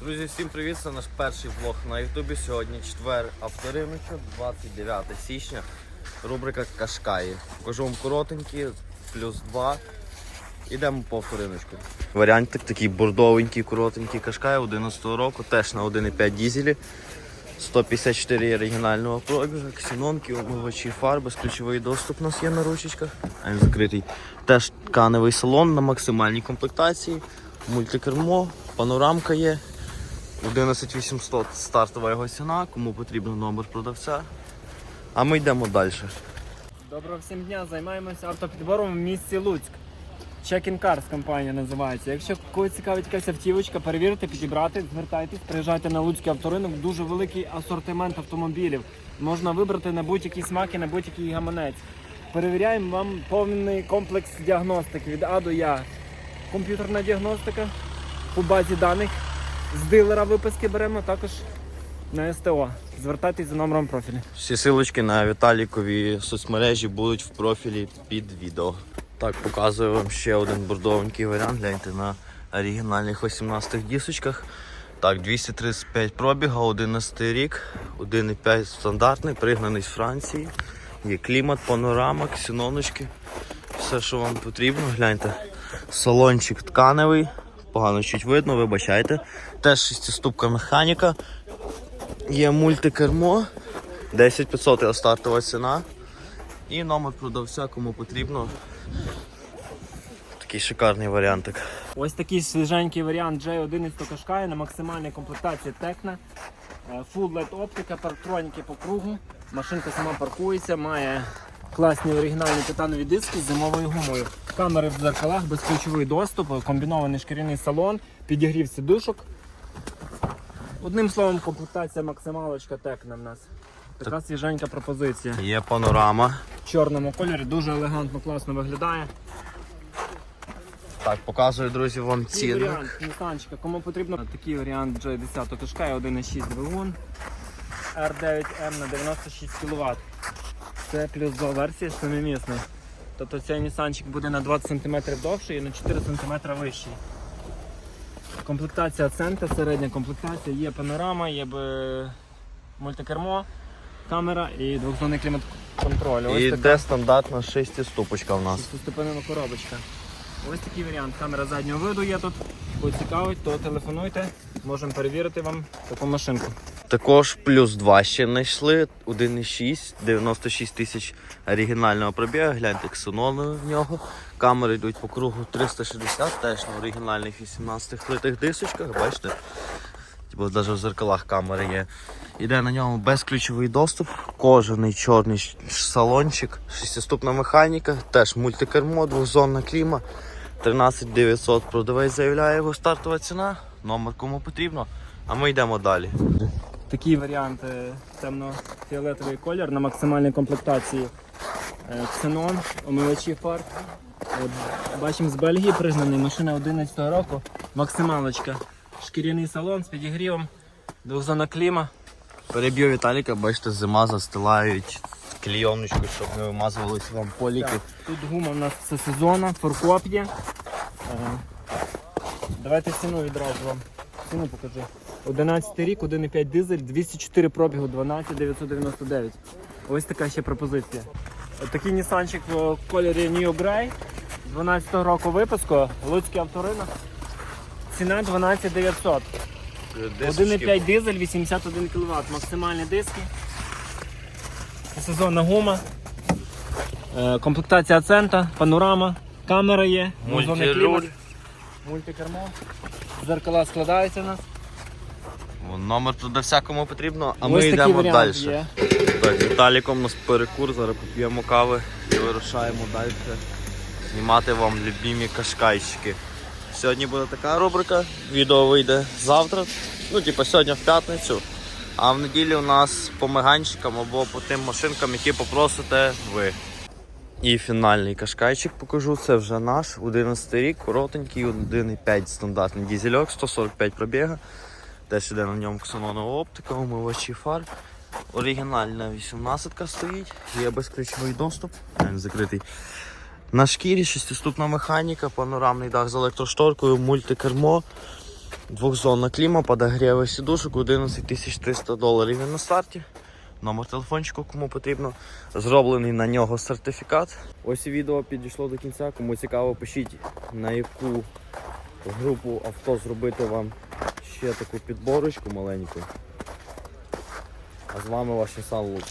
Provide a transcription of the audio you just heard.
Друзі, всім привіт! Це наш перший влог на Ютубі. Сьогодні четвер авториночок, 29 січня. Рубрика Кашкаї. Покажу вам коротенькі, плюс 2. Ідемо по авториночку. Варіантик такий бордовенький, коротенький Кашкай 11 року, теж на 1,5 дізелі. 154 оригінального пробігу, ксенонки, омивачі фар, безключовий доступ у нас є на ручечках. А він закритий. Теж тканевий салон на максимальній комплектації, мультикермо, панорамка є. 11800 стартова його ціна, кому потрібен номер продавця. А ми йдемо далі. Доброго всім дня, займаємося автопідбором в місті Луцьк. Check-in Cars компанія називається. Якщо когось цікавить якась автівочка, перевірити, підібрати, звертайтесь, приїжджайте на Луцький авторинок. Дуже великий асортимент автомобілів. Можна вибрати на будь-які смаки, на будь-який гаманець. Перевіряємо вам повний комплекс діагностики від А до Я. Комп'ютерна діагностика по базі даних. З дилера виписки беремо також на СТО. Звертайтесь за номером профілю. Всі силочки на Віталікові соцмережі будуть в профілі під відео. Так, показую вам ще один бордовенький варіант. Гляньте на оригінальних 18 дісочках. Так, 235 пробіга, 11 рік, 1,5 стандартний, пригнаний з Франції. Є клімат, панорама, ксеноночки. Все, що вам потрібно, гляньте. Салончик тканевий, погано чуть видно, вибачайте. Теж шестиступка механіка. Є мультикермо, 10500 його стартова ціна. І номер продавця, кому потрібно. Такий шикарний варіантик. Ось такий свіженький варіант J11 Qashqai на максимальній комплектації Tecna. Е, Full LED оптика, парктроніки по кругу. Машинка сама паркується, має класні оригінальні титанові диски з зимовою гумою. Камери в дзеркалах, безключовий доступ, комбінований шкіряний салон, підігрів сидушок. Одним словом, комплектація максималочка Tecna в нас. Така свіженька пропозиція. Є панорама. В чорному кольорі дуже елегантно, класно виглядає. Так, показую, друзі, вам цінник. варіант Нісанчика. Кому потрібно такий варіант J10 Qashqai 1.6 двигун R9M на 96 кВт. Це плюс 2 версія семимісний. Тобто цей Нісанчик буде на 20 см довший і на 4 см вищий. Комплектація Цента, середня комплектація, є панорама, є б- мультикермо, камера і двохзонний клімат-контроль. Ось І така. де стандартна шестиступочка в нас. Шестиступенева коробочка. Ось такий варіант. Камера заднього виду є тут. Кого цікавить, то телефонуйте. Можемо перевірити вам таку машинку. Також плюс 2 ще знайшли. 1,6, 96 тисяч оригінального пробігу. Гляньте ксенони в нього. Камери йдуть по кругу 360, теж на оригінальних 18 плитих дисочках. Бачите? Типу, навіть в зеркалах камери є. Іде на ньому безключовий доступ, кожаний чорний салончик, шестиступна механіка, теж мультикермо, двохзонна кліма. 13 900 продавець заявляє його стартова ціна. Номер кому потрібно. А ми йдемо далі. Такий варіант темно-фіолетовий колір на максимальній комплектації. Е, Ксенон, омивачі фар. От, бачимо з Бельгії пригнаний, машина 11 року. Максималочка. Шкіряний салон з підігрівом, двохзонна кліма. Переб'ю Віталіка, бачите, зима застилають клійоночку, щоб не вимазувалися вам поліки. Так, Тут гума у нас все сезонна, форкоп є. Е, Давайте ціну відразу вам. Ціну покажу. 11 рік, 1,5 дизель, 204 пробігу, 12 999. Ось така ще пропозиція. Такий нісанчик в кольорі New Grey, 12 року випуску, Луцький авторинок. Ціна 12 900. 1,5 дизель, 81 кВт, максимальні диски. Сезонна гума. Е, Комплектація цента, панорама, камера є, мультикермо. Зеркала складаються у нас. Номер продавця кому потрібно, а Ось ми такий йдемо варіант далі. є. Так, з Віталіком у нас перекур, зараз поп'ємо кави і вирушаємо далі знімати вам любимі кашкайчики. Сьогодні буде така рубрика, відео вийде завтра, ну типу сьогодні в п'ятницю. А в неділю у нас по меганчикам або по тим машинкам, які попросите ви. І фінальний кашкайчик покажу. Це вже наш 11 рік, коротенький, 1,5 стандартний дізельок, 145 пробіга. Теж іде на ньому ксенонова оптика, умивачі фар. Оригінальна 18 стоїть, є безключовий доступ, він закритий. На шкірі шестиступна механіка, панорамний дах з електрошторкою, мультикермо, Двохзонна кліма, подогріви сідушок, 11 300 доларів він на старті. Номер телефончику, кому потрібно. Зроблений на нього сертифікат. Ось і відео підійшло до кінця. Кому цікаво, пишіть на яку групу авто зробити вам ще таку підборочку маленьку. А з вами ваш Сан Лук.